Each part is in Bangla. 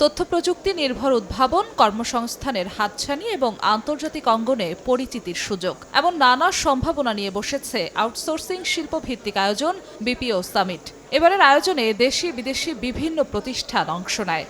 তথ্য প্রযুক্তি নির্ভর উদ্ভাবন, কর্মসংস্থানের হাতছানি এবং আন্তর্জাতিক অঙ্গনে পরিচিতির সুযোগ। এমন নানা সম্ভাবনা নিয়ে বসেছে আউটসোর্সিং শিল্প ভিত্তিক আয়োজন বিপিও সামিট। এবারের আয়োজনে দেশি বিদেশি বিভিন্ন প্রতিষ্ঠান অংশ নেয়।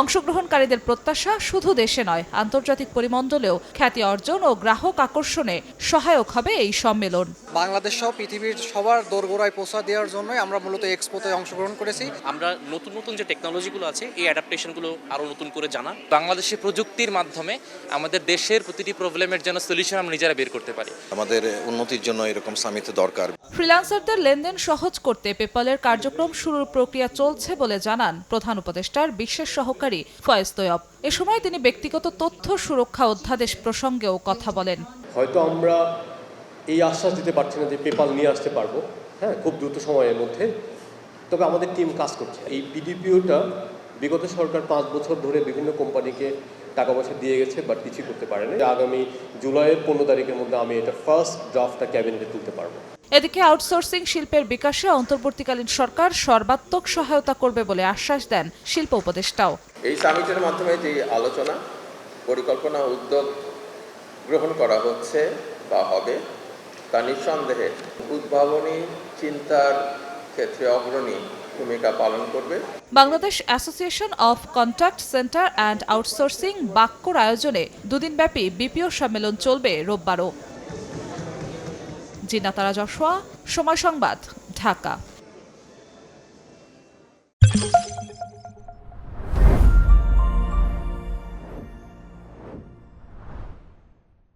অংশগ্রহণকারীদের প্রত্যাশা শুধু দেশে নয় আন্তর্জাতিক পরিমণ্ডলেও খ্যাতি অর্জন ও গ্রাহক আকর্ষণে সহায়ক হবে এই সম্মেলন। বাংলাদেশ সহ পৃথিবীর সবার দোরগোড়ায় পৌঁছা দেওয়ার জন্যই আমরা মূলত এক্সপোতে অংশগ্রহণ করেছি। আমরা নতুন নতুন যে টেকনোলজিগুলো আছে এই অ্যাডাপ্টেশনগুলো আরও নতুন করে জানা। বাংলাদেশে প্রযুক্তির মাধ্যমে আমাদের দেশের প্রতিটি প্রবলেমের জন্য সলিউশন আমরা নিজেরা বের করতে পারি। আমাদের উন্নতির জন্য এরকম সামিট দরকার। ফ্রিল্যান্সারদের লেনদেন সহজ করতে পেপালের কার্যক্রম শুরুর প্রক্রিয়া চলছে বলে জানান প্রধান উপদেষ্টার বিশেষ সহকারী। ফয়েজ তৈয়ব। এ সময় তিনি ব্যক্তিগত তথ্য সুরক্ষা অধ্যাদেশ প্রসঙ্গেও কথা বলেন। হয়তো আমরা এই আশ্বাস দিতে পারছি না যে পেপাল নিয়ে আসতে পারব হ্যাঁ খুব দ্রুত সময়ের মধ্যে। তবে আমাদের টিম কাজ করছে। এই পিডিপিওটা বিগত সরকার পাঁচ বছর ধরে বিভিন্ন কোম্পানিকে টাকা পয়সা দিয়ে গেছে, বাট কিছুই করতে পারেনি। আগামী জুলাইয়ের পনেরো তারিখের মধ্যে আমি এটা ফার্স্ট ড্রাফটটা ক্যাবিনেটে তুলতে পারব। এদিকে আউটসোর্সিং শিল্পের বিকাশে অন্তর্বর্তীকালীন সরকার সর্বাত্মক সহায়তা করবে বলে আশ্বাস দেন শিল্প উপদেষ্টাও। এই সামিটের মাধ্যমে যে আলোচনা পরিকল্পনা উদ্যোগ গ্রহণ করা হচ্ছে বা হবে তা নিঃসন্দেহে উদ্ভাবনী চিন্তার ক্ষেত্রে অগ্রণী ভূমিকা পালন করবে। Bangladesh association of contact centre and outsourcing বাক্যর আয়োজনে দুদিনব্যাপী বিপিও সম্মেলন চলবে রোববারও। জিনাতারা জশোয়া সময় সংবাদ ঢাকা।